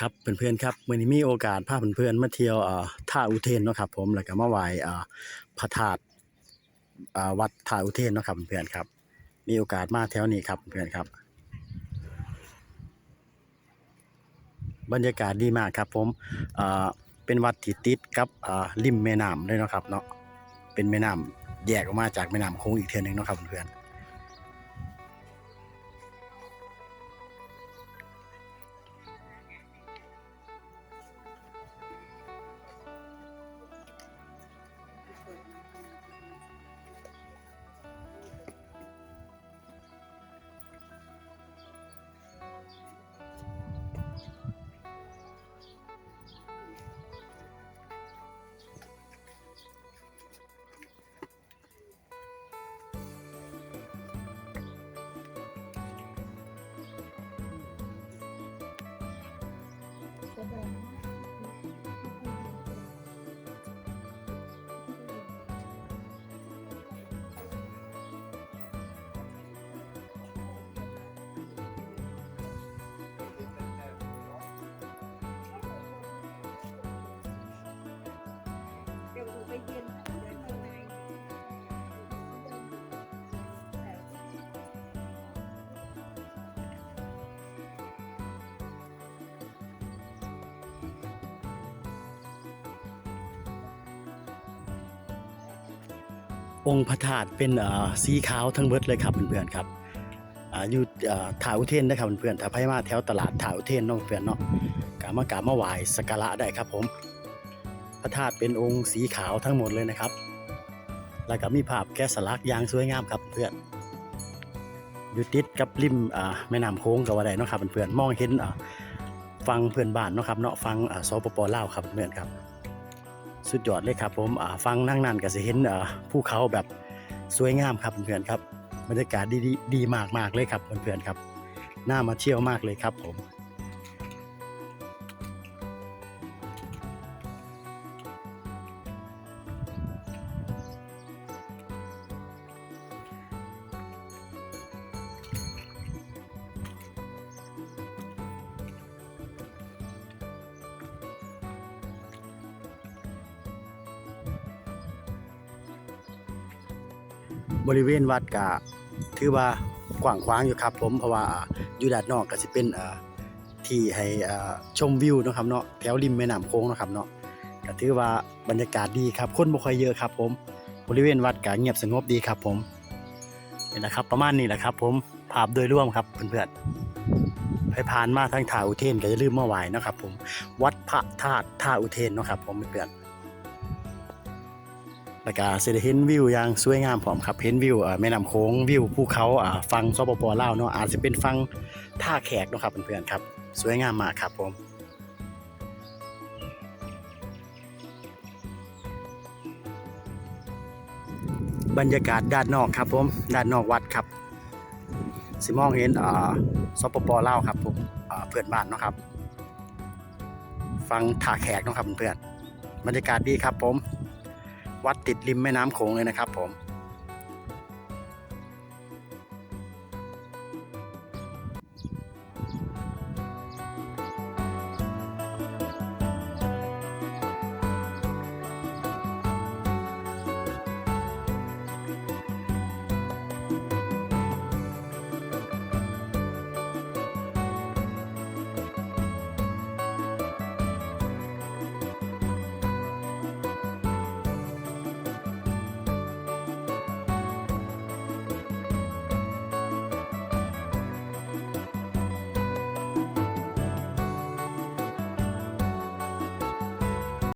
ครับเพื่อนๆครับเมื้อนี้มีโอกาสพาเพื่อนๆมาเที่ยวท่าอุเทนเนาะครับ ผมแล้วก็มาไหว้พระธาตุวัดท่าอุเทนเนาะครับเพื่อนๆครับ มีโอกาสมาแถวนี้ครับเพื่อนๆครับ บรรยากาศดีมากครับ ผมเป็นวัดที่ติดกับริมแม่น้ำเลยเนาะครับเนาะเป็นแม่น้ำแยกออกมาจากแม่น้ำโขงอีกเทื่อหนึงเนาะครับเพื่อนๆ เองค์พระธาตุเป็นอ่าสีขาวทั้งเบิดเลยครับเพื่อนๆครับอยู่ถาอุเทนนะครับเพื่อนๆถ้าไปมาแถวตลาดถาอุเทนเนาะเพื่อนเนาะกามากาบมาไหวสักการะได้ครับผม พระธาตุเป็นองค์สีขาวทั้งหมดเลยนะครับ แล้วก็มีภาพแกะสลักอย่างสวยงามครับเพื่อนอยู่ติดกับริมอ่าแม่น้ำโค้งกับว่าได้เนาะครับเพื่อนๆมองเห็นฟังเพื่อนบ้านเนาะครับเนาะฟังอ่าสปปลาวครับเพื่อนๆครับ สุดยอดเลยครับผมฟังนั่งนั่นก็จะเห็นภูเขาแบบสวยงามครับเพื่อนๆครับบรรยากาศดีๆดีมากๆเลยครับเพื่อนๆครับน่ามาเที่ยวมากเลยครับผม บริเวณวัดก็ถือว่ากว้างขวางอยู่ครับ ผมเพราะว่าอยู่ด้านนอกก็สิเป็นที่ให้ชมวิวนะครับเนาะแถวริมแม่น้ำโขงนะครับเนาะก็ถือว่าบรรยากาศดีครับคนบ่ค่อยเยอะครับ ผมบริเวณวัดก็เงียบสงบดีครับผมนี่แหละครับ ประมาณนี้แหละครับ ผมภาพโดยรวมครับเพื่อนๆไปผ่านมาทางท่าอุเทนก็อย่าลืมมาไหว้เนะครับ ผมวัดพระธาตุท่าอุเทนนะครับ ผมเพื่อนๆ แล้วก็สิได้เห็นวิวอย่างสวยงามพร้อมครับเห็นวิวแม่น้ำโขงวิวภูเขาอ่าฟังสปปลาวเนาะอาจจะเป็นฟังท่าแขกเนาะครับเพื่อนๆครับ สวยงามมากครับผมบรรยากาศด้านนอกครับผมด้านนอกวัดครับสิมองเห็นอ่าสปปลาวครับผมอ่าเพื่อนบ้านเนาะครับ ฟังท่าแขกเนาะครับเพื่อนๆบรรยากาศดีครับผม วัดติดริมแม่น้ำโขงเลยนะครับผม